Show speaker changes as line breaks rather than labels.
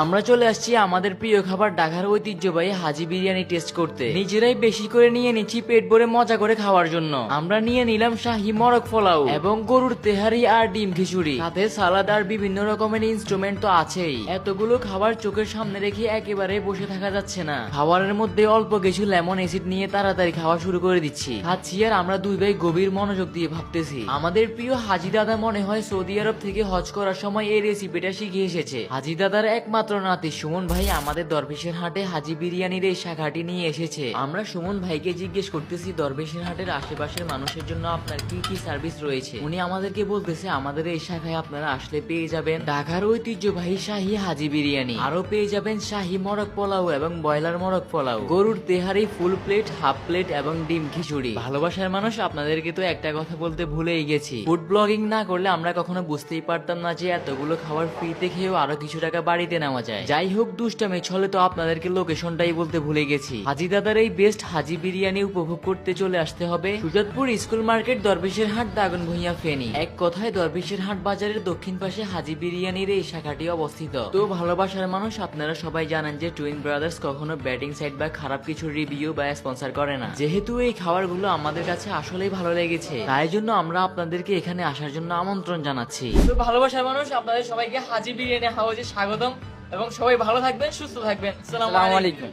আমরা চলে আসছি আমাদের প্রিয় খাবার ঢাকার ঐতিহ্যবাহী হাজি বিরিয়ানি টেস্ট করতে। নিজেরাই বেশি করে নিয়ে নিচ্ছি পেট ভরে মজা করে খাওয়ার জন্য। আমরা নিয়ে নিলাম শাহি মরক পোলাও এবং গরুর তেহারি আর ডিম খিচুড়ি। সাথে সালাদ আর বিভিন্ন রকমের ইনস্ট্রুমেন্ট তো আছেই। এতগুলো খাবার চোখের সামনে রেখে একেবারে বসে থাকা যাচ্ছে না। খাবারের মধ্যে অল্প কিছু লেমন এসিড নিয়ে তাড়াতাড়ি খাওয়া শুরু করে দিচ্ছি। খাচ্ছি আর আমরা দুই ভাই গভীর মনোযোগ দিয়ে ভাবতেছি। আমাদের প্রিয় হাজি দাদা মনে হয় সৌদি আরব থেকে হজ করার সময় এই রেসিপিটা শিখে এসেছে। হাজি দাদার একমাত্র নাতি সুমন ভাই আমাদের দরবেশের হাটে হাজি বিরিয়ানির এই শাখাটি নিয়ে এসেছে। আমরা সুমন ভাইকে জিজ্ঞেস করতেছি, দরবেশের হাটের আশেপাশের মানুষের জন্য আপনার কি কি সার্ভিস রয়েছে? উনি আমাদেরকে বলতেছে, আমাদের এই শাখায় আপনারা আসলে পেয়ে যাবেন ঢাকার ঐতিহ্যবাহী শাহী হাজি বিরিয়ানি। আরও পেয়ে যাবেন শাহী মরক পোলাও এবং ব্রয়লার মরক পোলাও। গরুর তেহারি, ফুল প্লেট, হাফ প্লেট এবং ডিম খিচুড়ি। ভালোবাসার মানুষ, আপনাদেরকে তো একটা কথা বলতে ভুলেই গেছি। ফুড ব্লগিং না করলে আমরা কখনো বুঝতেই পারতাম না যে এতগুলো খাবার ফ্রিতে খেয়েও আরও কিছু টাকা বাড়িতে নেওয়া যায়। যাই হোক, দুষ্টামে ছলে তো আপনাদেরকে লোকেশনটাই বলতে ভুলে গেছি। হাজি দাদার এই বেস্ট হাজি বিরিয়ানি উপভোগ করতে চলে আসতে হবে সুজাতপুর স্কুল মার্কেট দরবেশের হাট দাগন ভুইয়া ফেনী। এক কথায়, দরবেশের হাট বাজারের দক্ষিণ পাশে হাজি বিরিয়ানির এই শাখাটি অবস্থিত। তো ভালোবাসার মানুষ, আপনারা সবাই জানেন যে টুইন ব্রাদার্স কখনো ব্যাটিং সাইড বা খারাপ কিছু রিভিউ বা স্পন্সর করে না। যেহেতু এই খাবারগুলো আমাদের কাছে আসলেই ভালো লেগেছে, তাই জন্য আমরা আপনাদেরকে এখানে আসার জন্য আমন্ত্রণ জানাচ্ছি। তো ভালোবাসার মানুষ, আপনাদের সবাইকে হাজি বিরিয়ানি হাউজে স্বাগতম। এবং সবাই ভালো থাকবেন সুস্থ থাকবেন।
আলাইকুম।